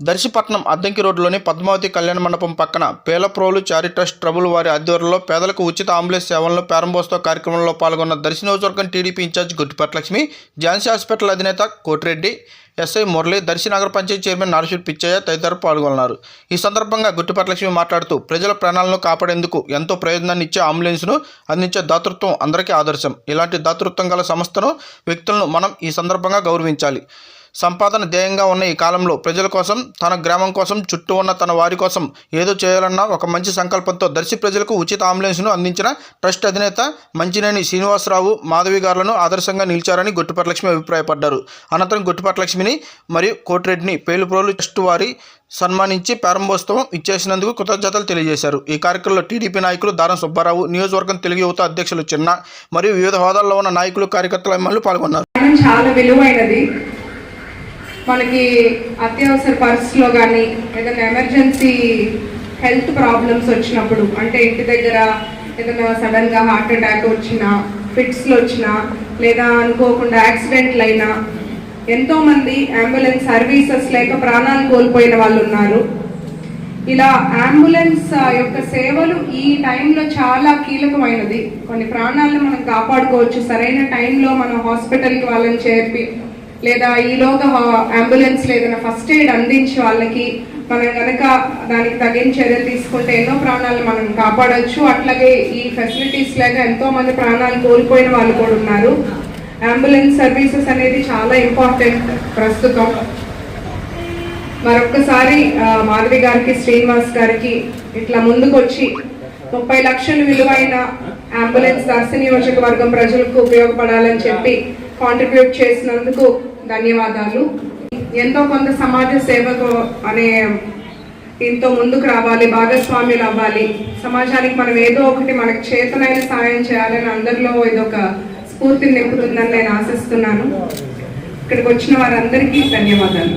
దర్శిపట్నం అద్దంకి రోడ్డులోని పద్మావతి కళ్యాణ మండపం పక్కన పేలప్రోలు చారిట్రస్ట్ ట్రబుల్ వారి ఆధ్వర్యంలో పేదలకు ఉచిత అంబులెన్స్ సేవలను ప్రారంభోత్సవ కార్యక్రమంలో పాల్గొన్న దర్శి నియోజకవర్గం TDP incharge Guttipati Lakshmi Jhansi hospital అధినేత కోటిరెడ్డి ఎస్ఐ మురళి దర్శి నగర పంచాయతీ చైర్మన్ నారశూర్ పిచ్చయ్య తదితరులు పాల్గొన్నారు. ఈ సందర్భంగా గుట్టిపట్లక్ష్మి మాట్లాడుతూ ప్రజల ప్రాణాలను కాపాడేందుకు ఎంతో ప్రయోజనాన్ని ఇచ్చే అంబులెన్స్ను అందించే దాతృత్వం అందరికీ ఆదర్శం. ఇలాంటి దాతృత్వం గల సంస్థను వ్యక్తులను మనం ఈ సందర్భంగా గౌరవించాలి. సంపాదన ధ్యేయంగా ఉన్న ఈ కాలంలో ప్రజల కోసం తన గ్రామం కోసం చుట్టూ ఉన్న తన వారి కోసం ఏదో చేయాలన్న ఒక మంచి సంకల్పంతో దర్శి ప్రజలకు ఉచిత అంబులెన్స్ను అందించిన ట్రస్ట్ అధినేత మంచినేని శ్రీనివాసరావు మాధవి గారులను ఆదర్శంగా నిలిచారని గుట్టుపట్లక్ష్మి అభిప్రాయపడ్డారు. అనంతరం గుట్టుపట్లక్ష్మిని మరియు కోటిరెడ్డిని పేలుప్రోలు ట్రస్ట్ వారి సన్మానించి ప్రారంభోత్సవం ఇచ్చేసినందుకు కృతజ్ఞతలు తెలియజేశారు. ఈ కార్యక్రమంలో టీడీపీ నాయకులు దారం సుబ్బారావు నియోజకవర్గం తెలుగు యువత అధ్యక్షులు చిన్న మరియు వివిధ హోదాల్లో ఉన్న నాయకులు కార్యకర్తల ఎమ్మెల్యేలు పాల్గొన్నారు. చాలా విలువైనది. మనకి అత్యవసర పర్స్లో కానీ ఏదైనా ఎమర్జెన్సీ హెల్త్ ప్రాబ్లమ్స్ వచ్చినప్పుడు అంటే ఇంటి దగ్గర ఏదైనా సడన్గా హార్ట్ అటాక్ వచ్చినా ఫిట్స్లో వచ్చినా లేదా అనుకోకుండా యాక్సిడెంట్లు అయినా ఎంతోమంది అంబులెన్స్ సర్వీసెస్ లేక ప్రాణాలు కోల్పోయిన వాళ్ళు ఉన్నారు. ఇలా అంబులెన్స్ యొక్క సేవలు ఈ టైంలో చాలా కీలకమైనది. కొన్ని ప్రాణాలను మనం కాపాడుకోవచ్చు. సరైన టైంలో మనం హాస్పిటల్కి వాళ్ళని చేర్పి లేదా ఈలోగా హా- అంబులెన్స్ ఏదైనా ఫస్ట్ ఎయిడ్ అందించి వాళ్ళకి మనం కనుక దానికి తగిన చర్యలు తీసుకుంటే ఎన్నో ప్రాణాలు మనం కాపాడవచ్చు అట్లాగే ఈ ఫెసిలిటీస్ లేక ఎంతో మంది ప్రాణాలు కోల్పోయిన వాళ్ళు కూడా ఉన్నారు. అంబులెన్స్ సర్వీసెస్ అనేది చాలా ఇంపార్టెంట్ ప్రస్తుతం. మరొక్కసారి మాధవి గారికి శ్రీనివాస్ గారికి ఇట్లా ముందుకొచ్చి ముప్పై లక్షలు విలువైన అంబులెన్స్ దర్శ నియోజకవర్గం ప్రజలకు ఉపయోగపడాలని చెప్పి కాంట్రిబ్యూట్ చేసినందుకు ధన్యవాదాలు. ఎంతో కొంత సమాజ సేవకు అనే దీంతో ముందుకు రావాలి భాగస్వామ్యులు అవ్వాలి. సమాజానికి మనం ఏదో ఒకటి మనకు చేతనైన సాయం చేయాలని అందరిలో ఇదొక స్ఫూర్తిని నింపుతుందని నేను ఆశిస్తున్నాను. ఇక్కడికి వచ్చిన వారందరికీ ధన్యవాదాలు.